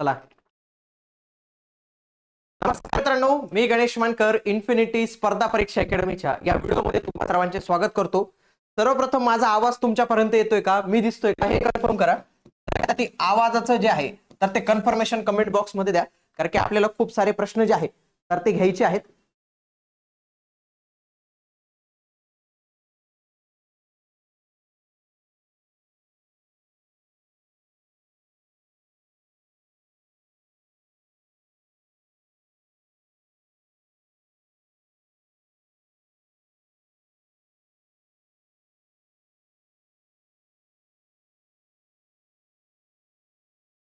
चला. नमस्कार मित्रांनो मी गणेश मानकर इन्फिनिटी स्पर्धा परीक्षा अकॅडमीच्या या व्हिडिओमध्ये तुम्हा सर्वांचे स्वागत करतो. सर्वप्रथम माझा आवाज तुमच्यापर्यंत येतोय का? मी दिसतोय का? हे कन्फर्म करा. ती आवाजाचं जे आहे तर ते कन्फर्मेशन कमेंट बॉक्समध्ये द्या कारण की आपल्याला खूप सारे प्रश्न जे आहेत तर ते घ्यायचे आहेत.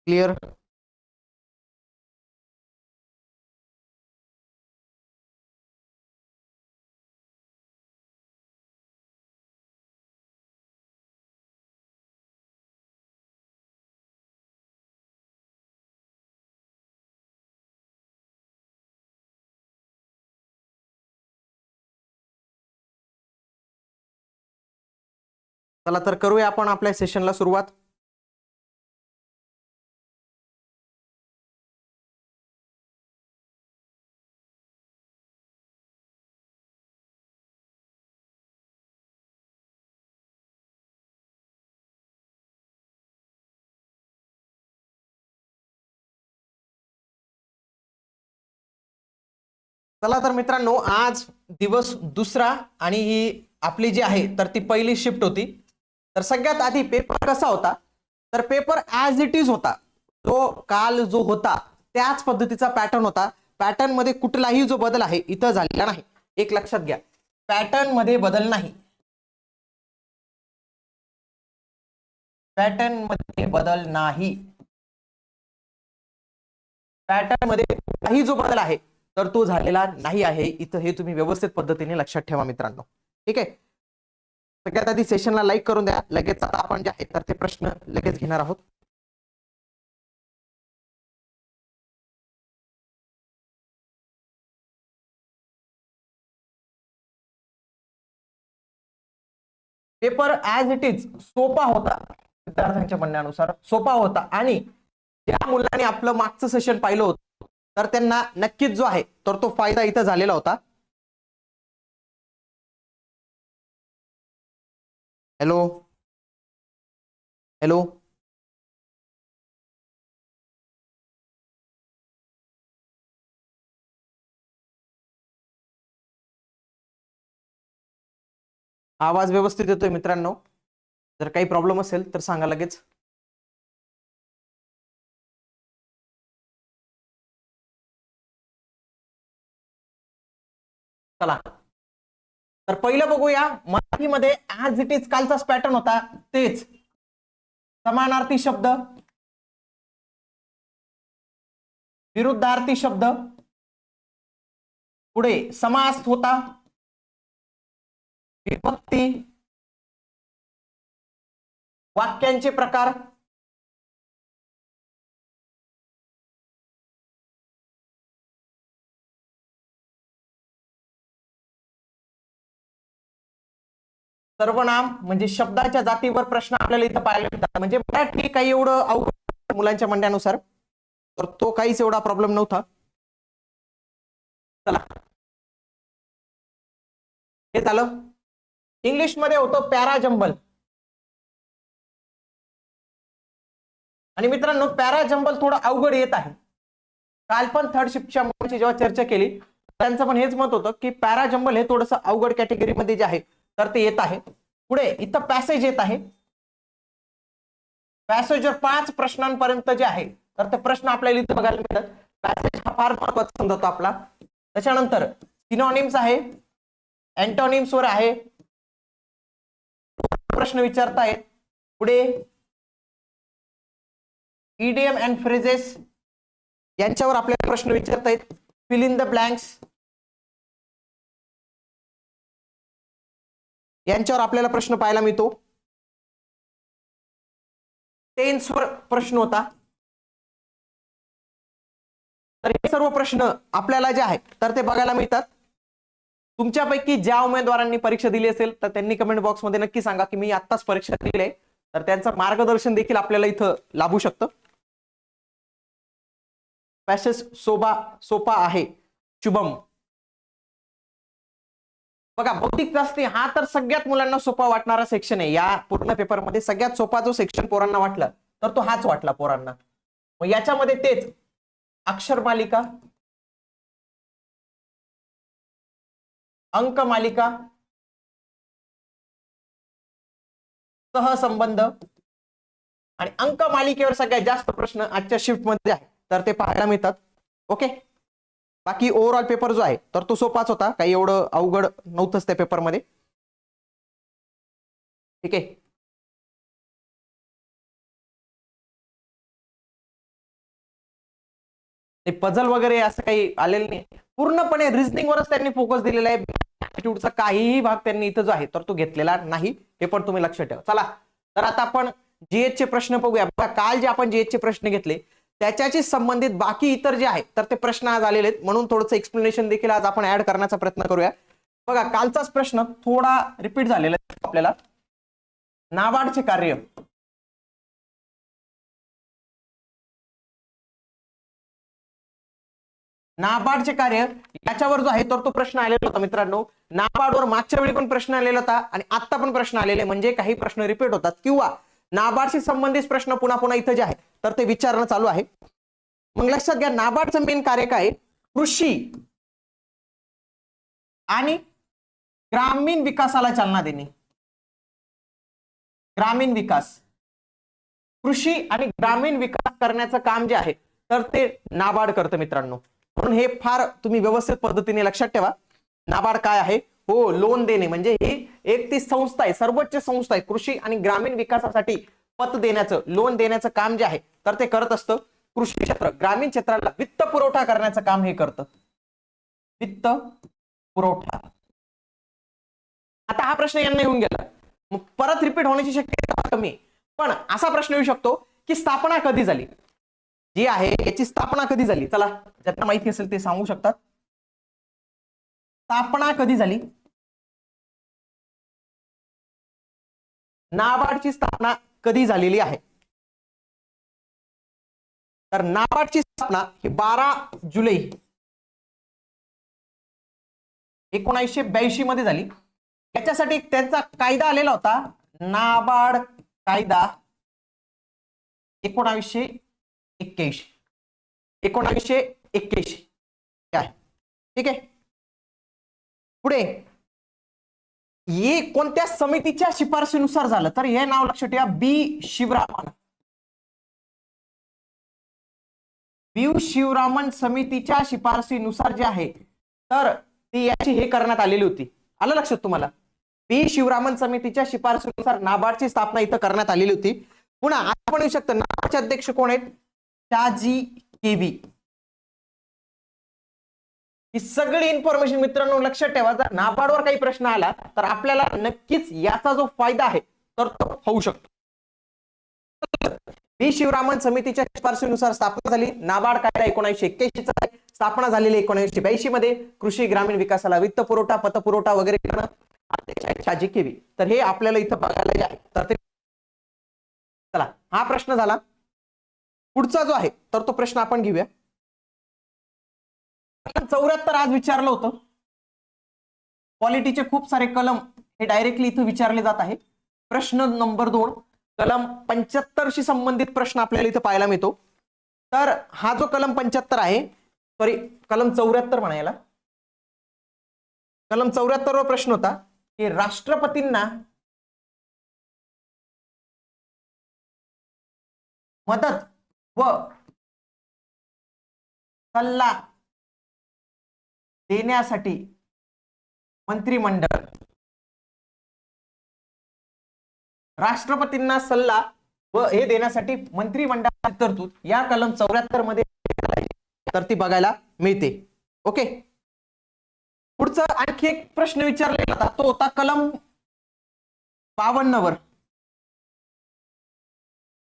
क्लिअर चला तर करूया आपण आपल्या सेशनला सुरुवात. चला तर मित्रांनो आज दिवस दुसरा आणि ही आपली जी आहे तर ती पहिली शिफ्ट होती. तर सगळ्यात आधी पेपर कसा होता? तर पेपर ॲज इट इज होता. तो काल जो होता त्याच पद्धतीचा पॅटर्न होता. पॅटर्नमध्ये कुठलाही जो बदल आहे इथं झालेला नाही. एक लक्षात घ्या. पॅटर्नमध्ये बदल नाही. पॅटर्नमध्ये बदल नाही. पॅटर्नमध्ये काही जो बदल आहे तर तो झालेला नाही आहे. इथं हे तुम्ही व्यवस्थित पद्धतीने लक्षात ठेवा मित्रांनो. ठीक आहे? सगळ्यात आधी सेशनला लाईक करून द्या. लगेच आता आपण जे आहे तर ते प्रश्न लगेच घेणार आहोत. पेपर ऍज इट इज सोपा होता विद्यार्थ्यांच्या म्हणण्यानुसार. सोपा होता. आणि ज्या मुलांनी आपलं मागचं सेशन पाहिलं होतं तर त्यांना नक्कीच जो आहे तर तो फायदा इथं झालेला होता. हॅलो हॅलो आवाज व्यवस्थित येतोय मित्रांनो. जर काही प्रॉब्लेम असेल तर सांगा लगेच. चला. तर पहिलं बघूया मराठीमध्ये ऍज इट इज कालचाच पॅटर्न होता. तेच. समानार्थी शब्द. विरुद्धार्थी शब्द. पुढे समास होता. विभक्ती. वाक्यांचे प्रकार. सर्वनाम म्हणजे शब्दाच्या जातीवर प्रश्न आपल्याला इथं पाहायला मिळतात. म्हणजे मराठी काही एवढं अवघड मुलांच्या म्हणण्यानुसार तर तो काहीच एवढा प्रॉब्लेम नव्हता. चला. हे झालं. इंग्लिशमध्ये होतं पॅराजंबल. आणि मित्रांनो पॅराजंबल थोडं अवघड येत आहे. काल पण थर्ड शिफ्टच्या मुलांची जेव्हा चर्चा केली त्यांचं पण हेच मत होतं की पॅराजंबल हे थोडंसं अवघड कॅटेगरीमध्ये जे आहे तर ते येत आहे. पुढे इथं पॅसेज येत आहे. पॅसेजवर पाच प्रश्नांपर्यंत जे आहे तर ते प्रश्न आपल्याला इथं बघायला मिळतात. पॅसेज हा फार महत्त्वाचा समजतो आपला. त्याच्यानंतर सिनॉनिम्स आहे अँटोनिम्स वर आहे. प्रश्न विचारतायत. पुढे ईडीएम अँड फ्रेजेस यांच्यावर आपल्याला प्रश्न विचारतायत. फिल इन द ब्लँक्स यांच्यावर आपल्याला प्रश्न पाहायला मिळतो. टेन्सवर प्रश्न होता. तर हे सर्व प्रश्न आपल्याला जे आहेत तर ते बघायला मिळतात. तुमच्यापैकी ज्या उमेदवारांनी परीक्षा दिली असेल तर त्यांनी कमेंट बॉक्समध्ये नक्की सांगा की मी आत्ताच परीक्षा दिली आहे तर त्यांचं मार्गदर्शन देखील आपल्याला इथं लाभू शकतं. पॅसेस सोबा सोपा आहे. शुभम बघा भौतिक चाचणी हा तर सगळ्यात मुलांना सोपा वाटणारा सेक्शन आहे. या पूर्ण पेपरमध्ये सगळ्यात सोपा जो सेक्शन पोरांना वाटला तर तो हाच वाटला पोरांना. मग याच्यामध्ये तेच अक्षर मालिका अंक मालिका सहसंबंध आणि अंक मालिकेवर सगळ्यात जास्त प्रश्न आजच्या शिफ्टमध्ये आहे तर ते पाहायला मिळतात. ओके बाकी ओव्हरऑल पेपर जो आहे तर तो सोपाच होता. काही एवढं अवघड नव्हतंच त्या पेपरमध्ये ठीक आहे. ते पझल वगैरे असं काही आलेलं नाही. पूर्णपणे रिझनिंगवरच त्यांनी फोकस दिलेला आहे. काहीही भाग त्यांनी इथं जो आहे तर तो घेतलेला नाही. हे पण तुम्ही लक्षात ठेवा. चला तर आता आपण जीएच चे प्रश्न बघूया. काल जे आपण जीएच चे प्रश्न घेतले त्याच्याशी संबंधित बाकी इतर जे आहे तर ते प्रश्न आज आलेले आहेत. म्हणून थोडंसं एक्सप्लेनेशन देखील आज आपण ऍड करण्याचा प्रयत्न करूया. बघा कालचाच प्रश्न थोडा रिपीट झालेला आहे आपल्याला. नाबार्डचे कार्य. नाबार्डचे कार्य याच्यावर जो आहे तर तो प्रश्न आलेला होता मित्रांनो. नाबार्डवर मागच्या वेळी पण प्रश्न आलेला होता आणि आता पण प्रश्न आलेले. म्हणजे काही प्रश्न रिपीट होतात. किंवा नाबार्डशी संबंधित प्रश्न पुन्हा पुन्हा इथं जे आहे तर ते विचारणं चालू आहे. मग लक्षात घ्या नाबार्डचं मेन कार्य काय कृषी आणि ग्रामीण विकासाला चालना देणे. ग्रामीण विकास. कृषी आणि ग्रामीण विकास करण्याचं काम जे आहे तर ते नाबार्ड करतं मित्रांनो. म्हणून हे फार तुम्ही व्यवस्थित पद्धतीने लक्षात ठेवा. नाबार्ड काय आहे? हो लोन देणे. म्हणजे ही एक ती संस्था आहे सर्वोच्च संस्था आहे कृषी आणि ग्रामीण विकासासाठी पत देण्याचं लोन देण्याचं काम जे आहे तर ते करत असतं कृषी क्षेत्र. ग्रामीण क्षेत्राला वित्त पुरवठा करण्याचं काम हे करतं. वित्त पुरवठा. आता हा प्रश्न यांना येऊन गेला. मग परत रिपीट होण्याची शक्यता कमी पण असा प्रश्न येऊ शकतो की स्थापना कधी झाली? जी आहे याची स्थापना कधी झाली? चला ज्यांना माहिती असेल ते सांगू शकतात. स्थापना कधी झाली? नाबार्डची स्थापना कधी झालेली आहे? तर नाबार्डची स्थापना ही बारा जुलै एकोणीसशे ब्याऐंशी मध्ये झाली. याच्यासाठी त्यांचा कायदा आलेला होता. नाबार्ड कायदा एकोणावीसशे एक्क्याऐंशी. एकोणावीसशे एक्क्याऐंशी. ठीक आहे? पुढे. हे कोणत्या समितीच्या शिफारसीनुसार झालं? तर हे नाव लक्षात ठेवा. बी शिवरामन. बी शिवरामन समितीच्या शिफारसीनुसार जे आहे तर ती याची हे करण्यात आलेली होती. आलं लक्षात तुम्हाला? बी शिवरामन समितीच्या शिफारसीनुसार नाबार्डची स्थापना इथं करण्यात आलेली होती. पुन्हा आपण येऊ शकतो नाबार्डचे अध्यक्ष कोण आहेत? शाजी केबी ही सगळी इन्फॉर्मेशन मित्रांनो लक्षात ठेवा. जर नाबार्डवर काही प्रश्न आला तर आपल्याला नक्कीच याचा जो फायदा आहे तर तो होऊ शकतो. बी शिवरामन समितीच्या शिफारसीनुसार स्थापना झाली. नाबार्ड कायदा एकोणीसशे एक्क्याऐंशीचा आहे. स्थापना झालेली एकोणीसशे ब्याऐंशी मध्ये कृषी ग्रामीण विकासाला वित्त पुरवठा पतपुरवठा वगैरे करणं अध्यक्ष केवी तर हे आपल्याला इथं बघायला तर ते चला हा प्रश्न झाला. पुढचा जो आहे तर तो प्रश्न आपण घेऊया. चौऱ्याहत्तर आज विचारलं होतं. पॉलिटीचे खूप सारे कलम हे डायरेक्टली इथं विचारले जात आहे प्रश्न नंबर दोन कलम पंच्याहत्तरशी संबंधित प्रश्न आपल्याला इथं पाहायला मिळतो. तर हा जो कलम पंच्याहत्तर आहे सॉरी कलम चौऱ्याहत्तर म्हणायला कलम चौऱ्याहत्तर वर प्रश्न होता की राष्ट्रपतींना मदत व सल्ला देण्यासाठी मंत्रिमंडळ. राष्ट्रपतींना सल्ला व हे देण्यासाठी मंत्रिमंडळाची तरतूद या कलम चौऱ्याहत्तरमध्ये तर ती बघायला मिळते. ओके? पुढचा आणखी एक प्रश्न विचारलेला होता. तो होता कलम बावन्न वर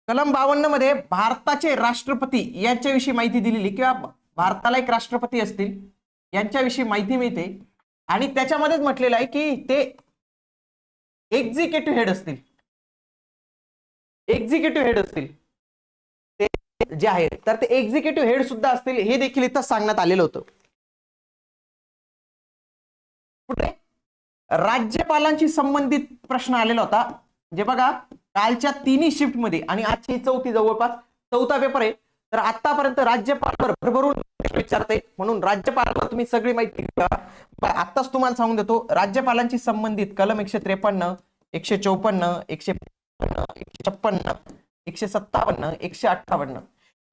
कलम बावन्नमध्ये भारताचे राष्ट्रपती यांच्याविषयी माहिती दिलेली किंवा भारताला एक राष्ट्रपती असतील. यांच्याविषयी माहिती मिळते. आणि त्याच्यामध्येच म्हटलेलं आहे की ते एक्झिक्युटिव्ह हेड असतील. एक्झिक्युटिव्ह हेड असतील. ते जे आहेत तर ते एक्झिक्युटिव्ह हेड सुद्धा असतील हे देखील इथं सांगण्यात आलेलं होतं. कुठे? राज्यपालांशी संबंधित प्रश्न आलेला होता. जे बघा कालच्या तिन्ही शिफ्टमध्ये आणि आजची चौथी जवळपास चौथा पेपर आहे. तर आतापर्यंत राज्यपालवर भरभरून विचारते. म्हणून राज्यपालावर तुम्ही सगळी माहिती आताच आत्ताच तुम्हाला सांगून देतो राज्यपालांशी संबंधित कलम एकशे त्रेपन्न एकशे चौपन्न एकशे एकशे छप्पन्न एकशे सत्तावन्न एकशे अठ्ठावन्न.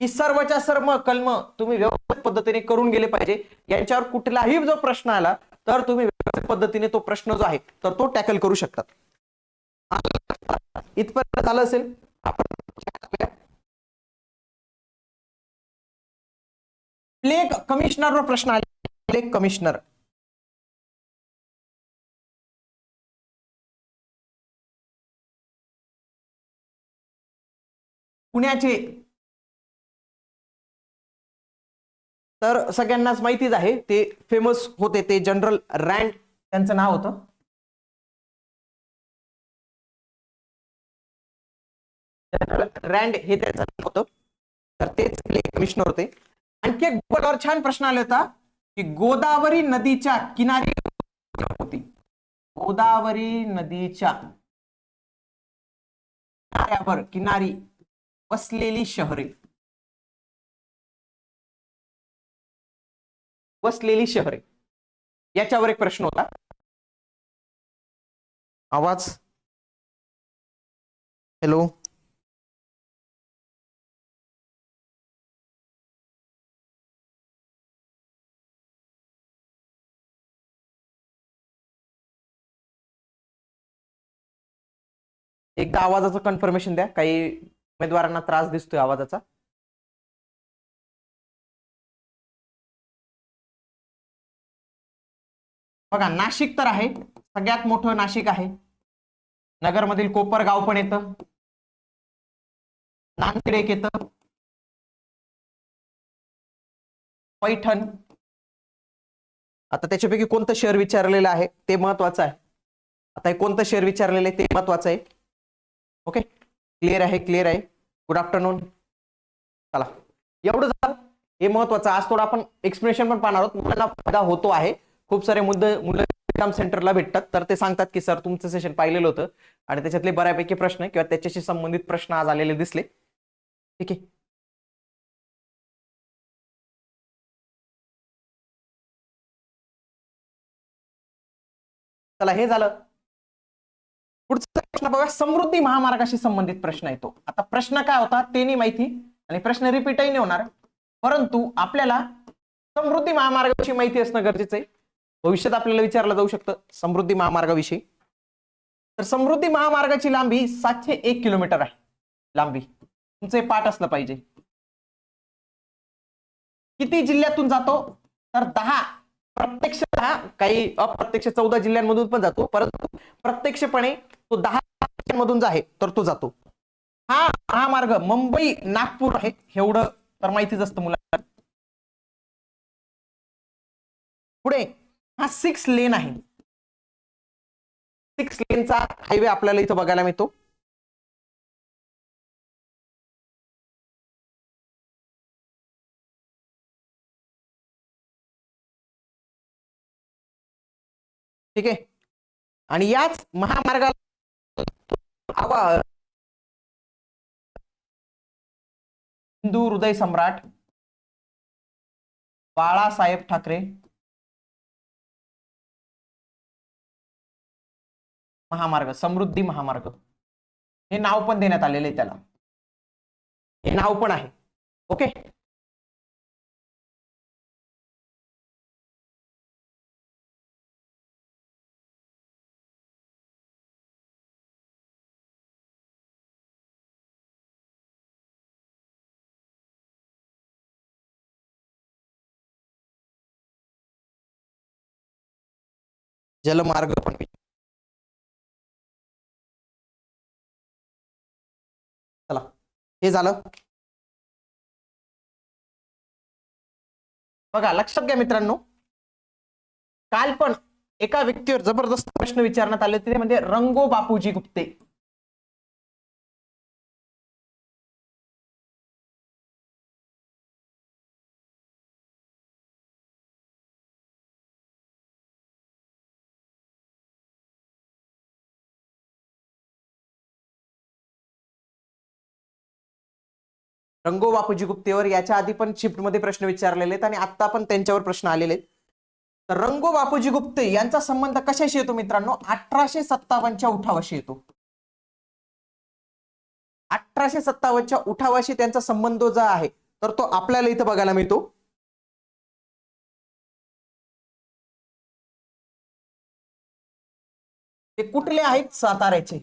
ही सर्वच्या सर्व कलम तुम्ही व्यवस्थित पद्धतीने करून गेले पाहिजे. यांच्यावर कुठलाही जो प्रश्न आला तर तुम्ही व्यवस्थित पद्धतीने तो प्रश्न जो आहे तर तो टॅकल करू शकतात. इथपर्यंत झालं असेल. आपण प्लेग कमिशनरवर प्रश्न आले. कमिशनर. पुण्याचे. तर सगळ्यांनाच माहितीच आहे ते फेमस होते ते जनरल रँड त्यांचं नाव होतं. जनरल रँड हे त्याचं नाव होतं. तर तेच कमिशनर होते. आणखी एक बोर्डावर छान प्रश्न आला होता की गोदावरी नदीच्या किनारी होती. गोदावरी नदीच्या किनाऱ्यावर किनारी वसलेली शहरे. वसलेली शहरे. याच्यावर एक प्रश्न होता. आवाज? हॅलो एकदा आवाजाचं कन्फर्मेशन द्या. काही उमेदवारांना त्रास दिसतोय आवाजाचा. बघा नाशिक तर आहे. सगळ्यात मोठं नाशिक आहे. नगरमधील कोपर गाव पण येतं. नांदेड एक येतं. पैठण. आता त्याच्यापैकी कोणतं शहर विचारलेलं आहे ते महत्वाचं आहे. आता हे कोणतं शहर विचारलेलं आहे ते महत्वाचं आहे. ओके क्लिअर आहे क्लिअर आहे. गुड आफ्टरनून चला. एवढं झालं. हे महत्वाचं. आज थोडं आपण एक्सप्लेनेशन पण पाहणार आहोत. मुलांना फायदा होतो आहे. खूप सारे मुद्दे मुलं एक्झाम सेंटरला भेटतात. तर ते सांगतात की सर तुमचं सेशन पाहिलेलं होतं. आणि त्याच्यातले बऱ्यापैकी प्रश्न किंवा त्याच्याशी संबंधित प्रश्न आज आलेले दिसले. ठीक आहे? चला हे झालं. पुढचा प्रश्न बघा समृद्धी महामार्गाशी संबंधित प्रश्न येतो आता प्रश्न काय होता? ते नाही माहिती. आणि प्रश्न रिपीटही नाही होणार. परंतु आपल्याला समृद्धी महामार्गाविषयी माहिती असणं गरजेचं आहे. भविष्यात आपल्याला विचारलं जाऊ शकतं समृद्धी महामार्गाविषयी. तर समृद्धी महामार्गाची लांबी सातशे एक किलोमीटर आहे. लांबी. तुमचं हे पाठ असलं पाहिजे. किती जिल्ह्यातून जातो? तर दहा. प्रत्यक्ष हा काही अप्रत्यक्ष चौदा जिल्ह्यांमधून पण जातो. परंतु प्रत्यक्षपणे तो दहा मधून आहे तर तो जातो. हा हा मार्ग मुंबई नागपूर आहे एवढं तर माहितीच असतं मुलांना. पुढे हा सिक्स लेन आहे. सिक्स लेनचा हायवे आपल्याला इथं बघायला मिळतो. ठीक आहे? आणि याच महामार्गाला हिंदू हृदय सम्राट बाळासाहेब ठाकरे. महामार्ग समृद्धी महामार्ग. हे नाव पण देण्यात आलेले आहे त्याला. हे नाव पण आहे. ओके? जलमार्ग पण चला हे झालं. बघा लक्षात घ्या मित्रांनो. काल पण एका व्यक्तीवर जबरदस्त प्रश्न विचारण्यात आले होते ते म्हणजे रंगो बापूजी गुप्ते. रंगो बापूजी गुप्तेवर याच्या आधी पण शिफ्टमध्ये प्रश्न विचारलेले आहेत आणि आता पण त्यांच्यावर प्रश्न आलेले आहेत. तर रंगो बापूजी गुप्ते यांचा संबंध कशाशी येतो मित्रांनो? अठराशे सत्तावन्नच्या उठावाशी येतो. अठराशे सत्तावन्नच्या उठावाशी त्यांचा संबंध जो आहे तर तो आपल्याला इथं बघायला मिळतो. ते कुठले आहेत? साताऱ्याचे.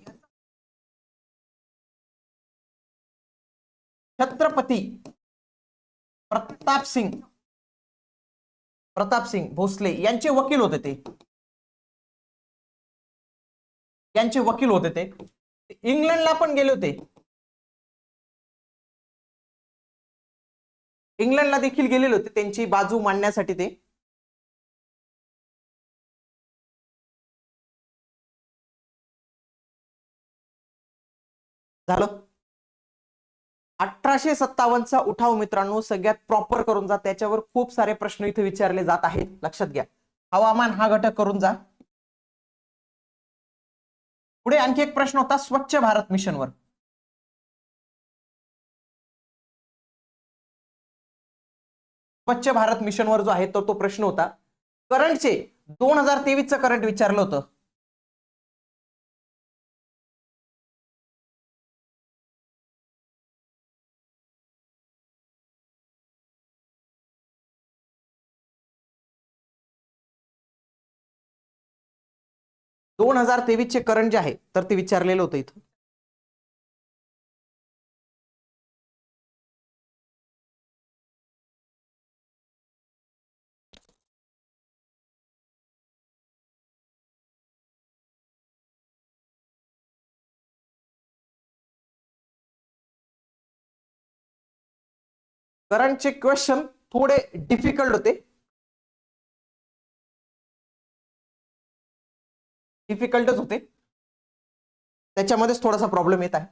छत्रपती प्रताप सिंग. प्रताप सिंग भोसले यांचे वकील होते ते. यांचे वकील होते ते. इंग्लंडला पण गेले होते. इंग्लंडला देखील गेलेले होते त्यांची बाजू मांडण्यासाठी ते. झालं? अठराशे सत्तावन्नचा उठाव मित्रांनो सगळ्यात प्रॉपर करून जा. त्याच्यावर खूप सारे प्रश्न इथे विचारले जात आहेत. लक्षात घ्या. हवामान हा घटक करून जा. पुढे आणखी एक प्रश्न होता स्वच्छ भारत मिशनवर स्वच्छ भारत मिशनवर जो आहे तो तो प्रश्न होता. करंटचे दोन हजार तेवीसचं करंट विचारलं होतं. दोन हजार तेवीसचे करंट जे आहे तर ते विचारलेलं होतं इथं. करंटचे क्वेश्चन थोडे डिफिकल्ट होते. डिफिकल्टच होते. त्याच्यामध्येच थोडासा प्रॉब्लेम येत आहे.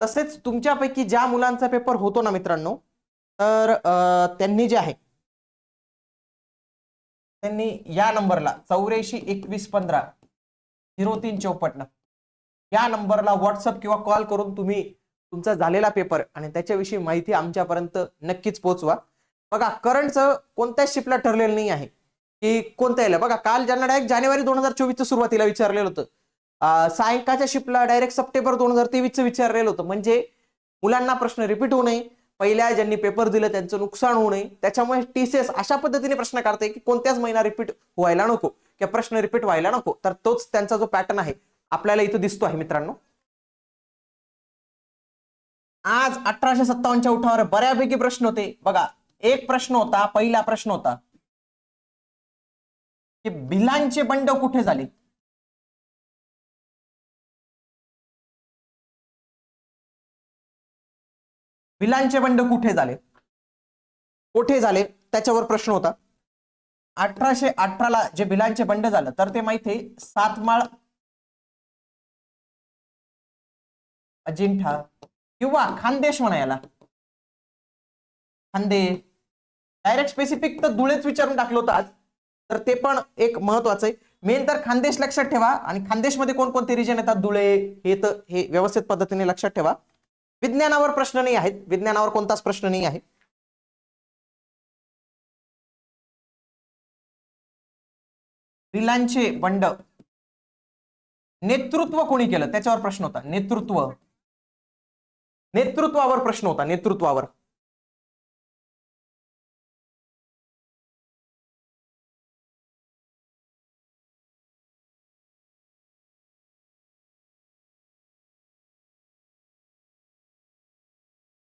तसेच तुमच्यापैकी ज्या मुलांचा पेपर होतो ना मित्रांनो तर त्यांनी जे आहे त्यांनी या नंबरला चौऱ्याऐंशी एकवीस पंधरा झिरो तीन चौपन्न या नंबरला व्हॉट्सअप किंवा कॉल करून तुम्ही तुमचा झालेला पेपर आणि त्याच्याविषयी माहिती आमच्यापर्यंत नक्कीच पोहोचवा. बघा करंटचं कोणत्याच शिपला ठरलेलं नाही आहे. की कोणत्या येईल बघा काल ज्यांना डायरेक्ट जानेवारी दोन हजार चोवीसच्या सुरुवातीला विचारलेलं होतं. सायंकाळच्या शिपला डायरेक्ट सप्टेंबर दोन हजार तेवीसचं विचारलेलं होतं. म्हणजे मुलांना प्रश्न रिपीट होऊ नये. पहिल्या ज्यांनी पेपर दिलं त्यांचं नुकसान होऊ नये. त्याच्यामुळे टीसीएस अशा पद्धतीने प्रश्न काढते की कोणत्याच महिना रिपीट व्हायला नको. किंवा प्रश्न रिपीट व्हायला नको. तर तोच त्यांचा जो पॅटर्न आहे. आपल्याला इथं दिसतो आहे मित्रांनो. आज अठराशे सत्तावन्नच्या उठावर बऱ्यापैकी प्रश्न होते. बघा एक प्रश्न होता पहिला प्रश्न होता. की भिलांचे बंड कुठे झाले? भिलांचे बंड कुठे झाले? कुठे झाले? त्याच्यावर प्रश्न होता. अठराशे अठराला जे भिलांचे बंड झालं तर ते माहिती आहे सातमाळ अजिंठा किंवा खानदेश म्हणा याला खानदे डायरेक्ट स्पेसिफिक तर धुळेच विचारून टाकलं होतं आज. तर ते पण एक महत्वाचं आहे. मेन तर खानदेश लक्षात ठेवा आणि खानदेशमध्ये कोणकोणते रिजन येतात? धुळे हे तर हे व्यवस्थित पद्धतीने लक्षात ठेवा. विज्ञानावर प्रश्न नाही आहेत. विज्ञानावर कोणताच प्रश्न नाही आहे. रिलांचे बंड. नेतृत्व कोणी केलं? त्याच्यावर प्रश्न होता. नेतृत्व. नेतृत्वावर प्रश्न होता नेतृत्वावर.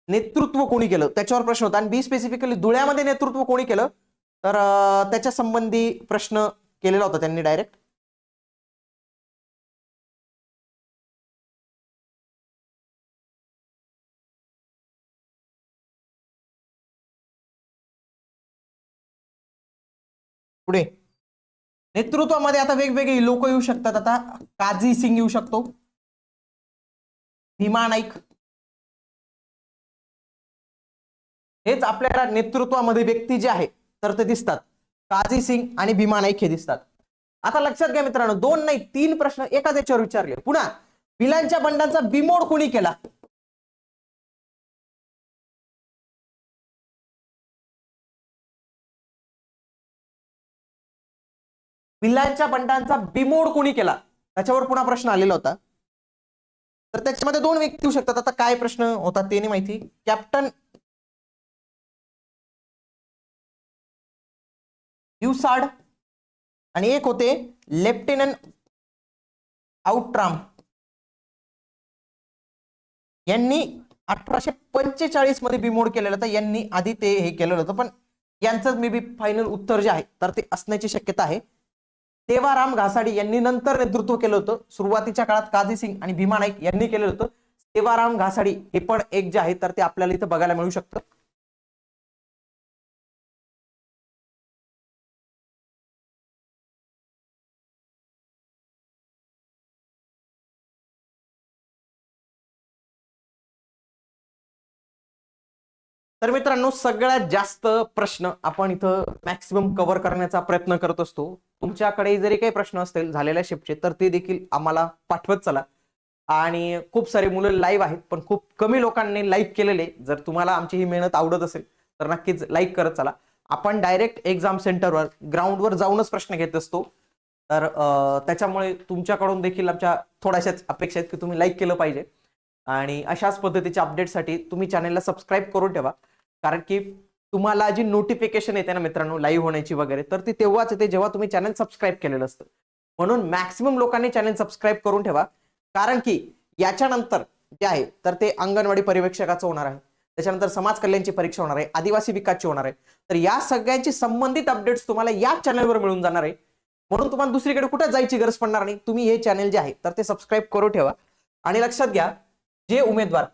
नेतृत्व कोणी केलं? त्याच्यावर प्रश्न होता. आणि बी स्पेसिफिकली धुळ्यामध्ये नेतृत्व कोणी केलं? तर त्याच्या संबंधी प्रश्न केलेला होता त्यांनी डायरेक्ट पुढे. नेतृत्वामध्ये आता वेगवेगळी लोक येऊ शकतात. आता काझी सिंग येऊ शकतो. भीमा नाईक. हेच आपल्याला नेतृत्वामध्ये व्यक्ती जे आहे तर ते दिसतात. काझी सिंग आणि भीमा नाईक हे दिसतात. आता लक्षात घ्या मित्रांनो दोन नाही तीन प्रश्न एकाच याच्यावर विचारले. पुन्हा बिलांच्या बंडांचा बिमोड कुणी केला? भिल्लांच्या बंडांचा बिमोड कुणी केला? त्याच्यावर पुन्हा प्रश्न आलेला होता. तर त्याच्यामध्ये दोन व्यक्ती येऊ शकतात. आता काय प्रश्न होता ते नाही माहिती. कॅप्टन युसाड आणि एक होते लेफ्टनंट आउट्राम. यांनी अठराशे पंचेचाळीसमध्ये बिमोड केलेलं होतं. यांनी आधी ते हे केलेलं होतं. पण यांचं मे बी फायनल उत्तर जे आहे तर ते असण्याची शक्यता आहे. देवाराम घासाडी यांनी नंतर नेतृत्व केलं होतं. सुरुवातीच्या काळात काझी सिंग आणि भीमा नाईक यांनी केलेलं होतं. देवाराम घासाडी हे पण एक जे आहे तर ते आपल्याला इथं बघायला मिळू शकतं. तर मित्रांनो सगळ्यात जास्त प्रश्न आपण इथं मॅक्सिमम कव्हर करण्याचा प्रयत्न करत असतो. तुमच्याकडे जरी काही प्रश्न असतील झालेल्या शिफ्टचे तर ते देखील आम्हाला पाठवत चला. आणि खूप सारे मुलं लाईव्ह आहेत पण खूप कमी लोकांनी लाईक केलेले. जर तुम्हाला आमची ही मेहनत आवडत असेल तर नक्कीच लाईक करत चला. आपण डायरेक्ट एक्झाम सेंटरवर ग्राउंडवर जाऊनच प्रश्न घेत असतो. तर त्याच्यामुळे तुमच्याकडून देखील आमच्या थोड्याशाच अपेक्षा आहेत की तुम्ही लाईक केलं पाहिजे. आणि अशाच पद्धतीच्या अपडेटसाठी तुम्ही चॅनलला सबस्क्राईब करून ठेवा. कारण की तुम्हाला जी नोटिफिकेशन येते ना मित्रांनो लाईव्ह होण्याची वगैरे तर ती तेव्हाच येते जेव्हा तुम्ही चॅनल सबस्क्राईब केलेलं असतं. म्हणून मॅक्सिमम लोकांनी चॅनल सबस्क्राईब करून ठेवा. कारण की याच्यानंतर जे आहे तर ते अंगणवाडी पर्यवेक्षकाचं होणार आहे. त्याच्यानंतर समाज कल्याणची परीक्षा होणार आहे आदिवासी विकासची होणार आहे. तर या सगळ्यांची संबंधित अपडेट्स तुम्हाला या चॅनलवर मिळून जाणार आहे. म्हणून तुम्हाला दुसरीकडे कुठे जायची गरज पडणार नाही तुम्ही हे चॅनल जे आहे तर ते सबस्क्राईब करून ठेवा. आणि लक्षात घ्या जे उमेदवार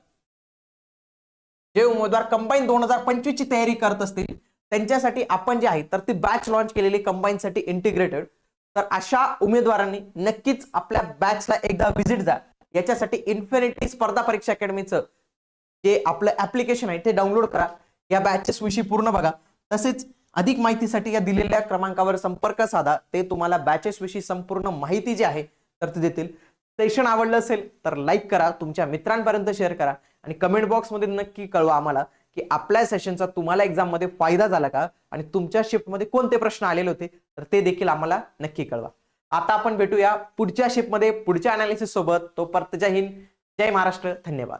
जे उमेदवार कंबाईन दोन हजार पंचवीस ची तयारी करत असतील त्यांच्यासाठी आपण जे आहे तर ती बॅच लॉन्च केलेली कंबाईनसाठी इंटिग्रेटेड तर अशा उमेदवारांनी नक्कीच आपल्या बॅचला एकदा व्हिजिट द्या. याच्यासाठी इन्फिनिटी स्पर्धा परीक्षा अकॅडमीचं जे आपलं ऍप्लिकेशन आहे ते डाउनलोड करा. या बॅचेस विषयी पूर्ण बघा. तसेच अधिक माहितीसाठी या दिलेल्या क्रमांकावर संपर्क साधा. ते तुम्हाला बॅचेस विषयी संपूर्ण माहिती जी आहे तर ते देतील. सेशन आवडलं असेल तर लाईक करा तुमच्या मित्रांपर्यंत शेअर करा आणि कमेंट बॉक्समध्ये नक्की कळवा आम्हाला की आपल्या सेशनचा तुम्हाला एक्झाममध्ये फायदा झाला का आणि तुमच्या शिफ्टमध्ये कोणते प्रश्न आलेले होते तर ते देखील आम्हाला नक्की कळवा. आता आपण भेटूया पुढच्या शिफ्टमध्ये पुढच्या अनालिसिस सोबत. तो परत जय हिंद जय महाराष्ट्र. धन्यवाद.